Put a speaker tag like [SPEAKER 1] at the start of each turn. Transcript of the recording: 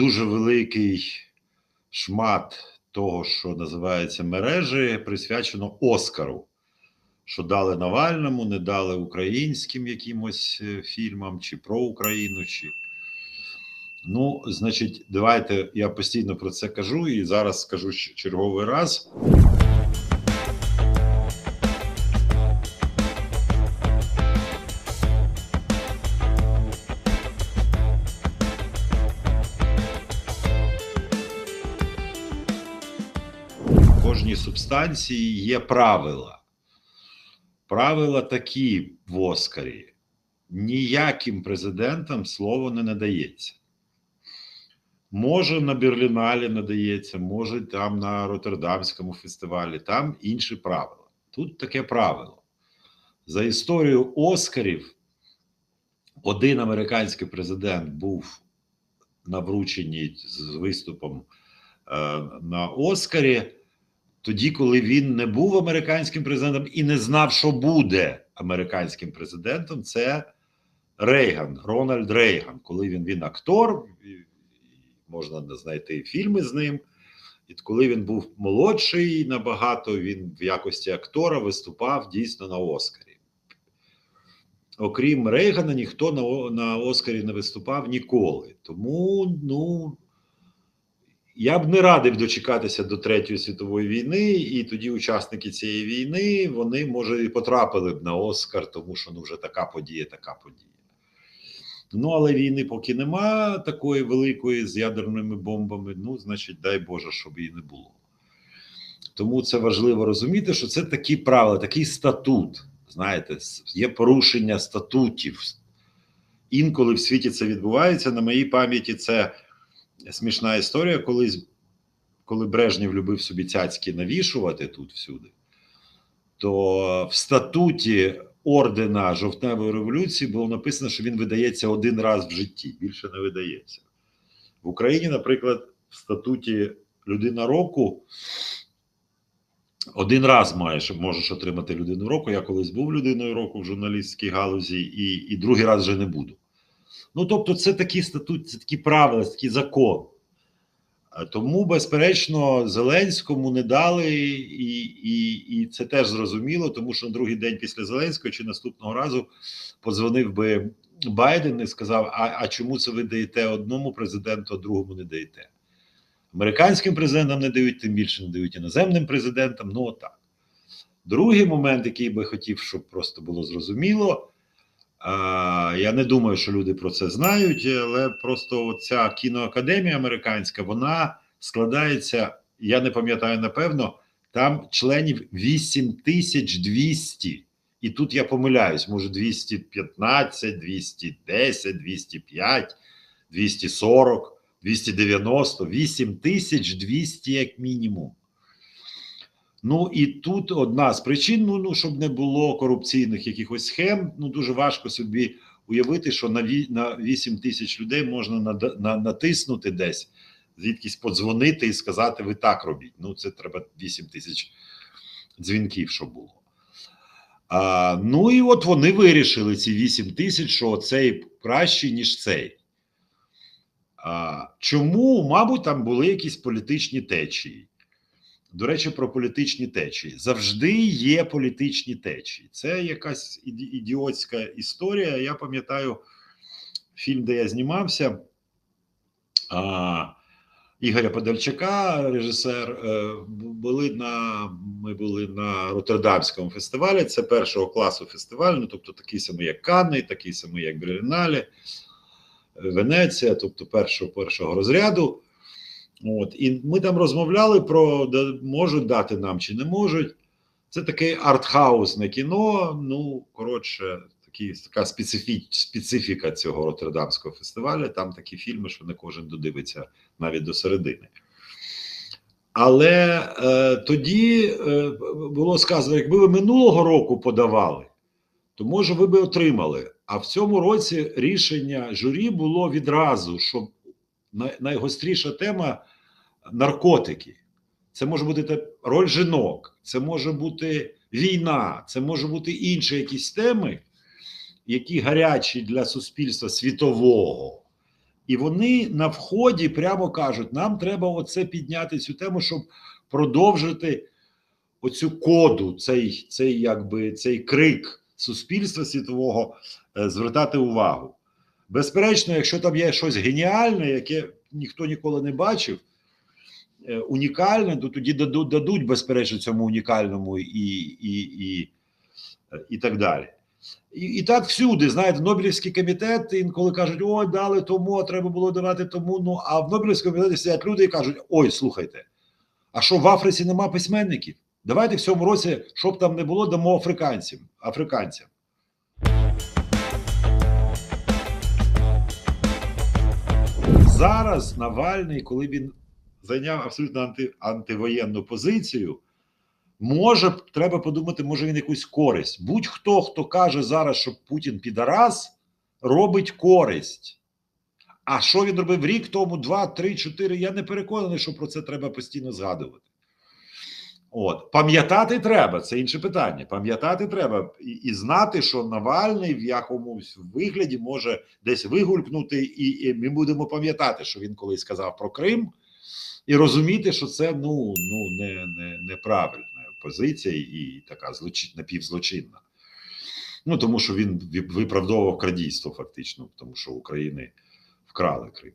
[SPEAKER 1] дуже великий шмат того, що називається мережі, присвячено Оскару. Що дали Навальному, не дали українським якимось е, фільмам чи про Україну, чи ну, значить, давайте я постійно про це кажу і зараз скажу черговий раз. В субстанції є правила. Правила такі в Оскарі. Ніяким президентам слово не надається. Може, на Берліналі надається, може там на Роттердамському фестивалі, там інші правила. Тут таке правило. За історію Оскарів один американський президент був на врученні з виступом е, на Оскарі, тоді, коли він не був американським президентом і не знав, що буде американським президентом, це Рейган, Рональд Рейган. Коли він він актор, можна знайти фільми з ним. І коли він був молодший набагато, він в якості актора виступав дійсно на Оскарі. Окрім Рейгана, ніхто на, на Оскарі не виступав ніколи. Тому, ну, я б не радив дочекатися до Третьої світової війни, і тоді учасники цієї війни вони може і потрапили б на Оскар, тому що ну вже така подія, така подія. Ну але війни поки нема такої великої з ядерними бомбами. Ну, значить, дай Боже, щоб її не було. Тому це важливо розуміти, що це такі правила, такий статут. Знаєте, є порушення статутів. Інколи в світі це відбувається. На моїй пам'яті це смішна історія, колись, коли Брежнєв любив собі цяцьки навішувати тут всюди, то в статуті ордена жовтневої революції було написано, що він видається один раз в житті, більше не видається. В Україні, наприклад, в статуті людина року один раз маєш, можеш отримати людину року. Я колись був людиною року в журналістській галузі, і, і другий раз вже не буду. Ну, тобто, це такий статут, це такі правила, це такий закон. Тому, безперечно, Зеленському не дали, і, і, і це теж зрозуміло, тому що на другий день після Зеленського чи наступного разу подзвонив би Байден і сказав: А, а чому це ви даєте одному президенту, а другому не даєте? Американським президентам не дають, тим більше не дають іноземним президентам. Ну, отак. Другий момент, який би хотів, щоб просто було зрозуміло. Я не думаю, що люди про це знають, але просто ця кіноакадемія американська вона складається. Я не пам'ятаю напевно, там членів 8200. І тут я помиляюсь, може 215, 210, 205, 240, 290, 8200 як мінімум. Ну і тут одна з причин: ну, ну щоб не було корупційних якихось схем. Ну дуже важко собі уявити, що на на 8 тисяч людей можна нада- на, натиснути десь, звідкись подзвонити і сказати: ви так робіть. Ну, це треба 8 тисяч дзвінків, щоб було. А, ну і от вони вирішили ці 8 тисяч, що цей кращий, ніж цей. А, чому, мабуть, там були якісь політичні течії. До речі, про політичні течії. Завжди є політичні течії. Це якась ідіотська історія. Я пам'ятаю фільм, де я знімався. А, Ігоря Подальчака, режисер, е, були на ми були на Роттердамському фестивалі. Це першого класу фестиваль, ну тобто такий самий, як Канни, такий самий, як Берліналі, Венеція, тобто першого першого розряду. От, і ми там розмовляли про можуть дати нам чи не можуть. Це таке артхаусне кіно. Ну, коротше, такі, така специфі, специфіка цього Роттердамського фестивалю. Там такі фільми, що не кожен додивиться навіть до середини. Але е, тоді е, було сказано: якби ви минулого року подавали, то може ви би отримали. А в цьому році рішення журі було відразу, що най- найгостріша тема наркотики. Це може бути роль жінок, це може бути війна, це може бути інші якісь теми, які гарячі для суспільства світового. І вони на вході прямо кажуть: нам треба оце підняти цю тему, щоб продовжити оцю коду, цей, цей, якби, цей крик суспільства світового е, звертати увагу. Безперечно, якщо там є щось геніальне, яке ніхто ніколи не бачив, е, унікальне, то тоді дадуть, дадуть безперечно, цьому унікальному і, і, і, і так далі. І, і так всюди, знаєте, Нобелівський комітет інколи кажуть, ой, дали тому, а треба було давати тому. Ну а в Нобелівському комітеті сидять люди і кажуть: ой, слухайте, а що в Африці нема письменників? Давайте в цьому році, щоб там не було, дамо африканцям. африканцям. Зараз Навальний, коли він зайняв абсолютно анти, антивоєнну позицію, може треба подумати, може він якусь користь. Будь-хто, хто каже зараз, що Путін підарас, робить користь. А що він робив рік тому, два, три, чотири? Я не переконаний, що про це треба постійно згадувати. От, пам'ятати треба, це інше питання. Пам'ятати треба і, і знати, що Навальний в якомусь вигляді може десь вигулькнути, і, і ми будемо пам'ятати, що він колись сказав про Крим, і розуміти, що це ну, ну не, не, неправильна позиція і така злочин, напівзлочинна. Ну тому що він виправдовував крадійство, фактично, тому що України вкрали Крим.